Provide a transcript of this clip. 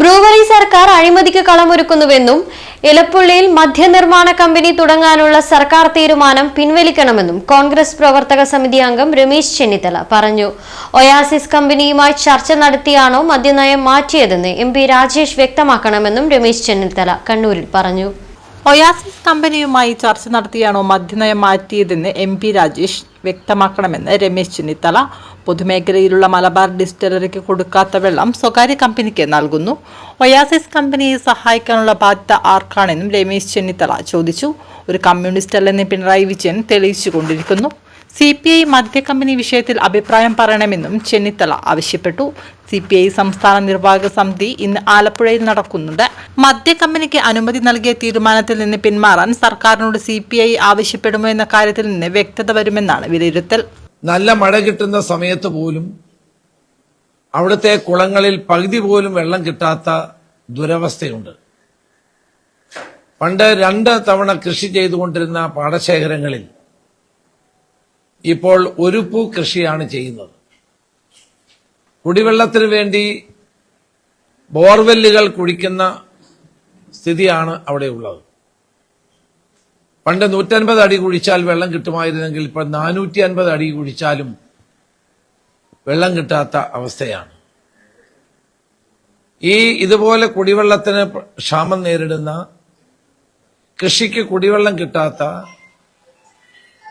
Brewery സർക്കാർ അഴിമതിക്ക് കളമൊരുക്കുന്നുവെന്നും ഇലപ്പുള്ളിയിൽ മദ്യനിർമ്മാണ company തുടങ്ങാനുള്ള സർക്കാർ തീരുമാനം പിൻവലിക്കണമെന്നും കോൺഗ്രസ് പ്രവർത്തക സമിതി അംഗം രമേശ് ചെന്നിത്തല പറഞ്ഞു. ഒയാസിസ് കമ്പനിയുമായി ചർച്ച നടത്തിയാണോ മദ്യനയം മാറ്റിയതെന്ന് എം രാജേഷ് വ്യക്തമാക്കണമെന്നും രമേശ് ചെന്നിത്തല കണ്ണൂരിൽ പറഞ്ഞു. ഒയാസിസ് കമ്പനിയുമായി ചർച്ച നടത്തിയാണോ മദ്യനയം മാറ്റിയതെന്ന് എം പി രാജേഷ് വ്യക്തമാക്കണമെന്ന് രമേശ് ചെന്നിത്തല. പൊതുമേഖലയിലുള്ള മലബാർ ഡിസ്റ്റിലറിക്ക് കൊടുക്കാത്ത വെള്ളം സ്വകാര്യ കമ്പനിക്ക് നൽകുന്നു. ഒയാസിസ് കമ്പനിയെ സഹായിക്കാനുള്ള ബാധ്യത ആർക്കാണെന്നും രമേശ് ചെന്നിത്തല ചോദിച്ചു. ഒരു കമ്മ്യൂണിസ്റ്റ് അല്ലെന്ന് പിണറായി വിജയൻ തെളിയിച്ചുകൊണ്ടിരിക്കുന്നു. സി പി ഐ മദ്യക്കമ്പനി വിഷയത്തിൽ അഭിപ്രായം പറയണമെന്നും ചെന്നിത്തല ആവശ്യപ്പെട്ടു. സി പി ഐ സംസ്ഥാന നിർവാഹക സമിതി ഇന്ന് ആലപ്പുഴയിൽ നടക്കുന്നുണ്ട് മദ്യക്കമ്പനിക്ക് അനുമതി നൽകിയ തീരുമാനത്തിൽ നിന്ന് പിന്മാറാൻ സർക്കാരിനോട് സി പി ഐ ആവശ്യപ്പെടുമോ എന്ന കാര്യത്തിൽ നിന്ന് വ്യക്തത വരുമെന്നാണ് വിലയിരുത്തൽ. നല്ല മഴ കിട്ടുന്ന സമയത്ത് പോലും അവിടുത്തെ കുളങ്ങളിൽ പകുതി പോലും വെള്ളം കിട്ടാത്ത ദുരവസ്ഥയുണ്ട്. പണ്ട് രണ്ട് തവണ കൃഷി ചെയ്തുകൊണ്ടിരുന്ന പാടശേഖരങ്ങളിൽ ഇപ്പോൾ ഒരു പൂ കൃഷിയാണ് ചെയ്യുന്നത്. കുടിവെള്ളത്തിന് വേണ്ടി ബോർവെല്ലുകൾ കുഴിക്കുന്ന സ്ഥിതിയാണ് അവിടെ ഉള്ളത്. പണ്ട് നൂറ്റൻപത് അടി കുഴിച്ചാൽ വെള്ളം കിട്ടുമായിരുന്നെങ്കിൽ ഇപ്പോൾ നാനൂറ്റി അൻപത് അടി കുഴിച്ചാലും വെള്ളം കിട്ടാത്ത അവസ്ഥയാണ്. ഈ ഇതുപോലെ കുടിവെള്ളത്തിന് ക്ഷാമം നേരിടുന്ന കൃഷിക്ക് കുടിവെള്ളം കിട്ടാത്ത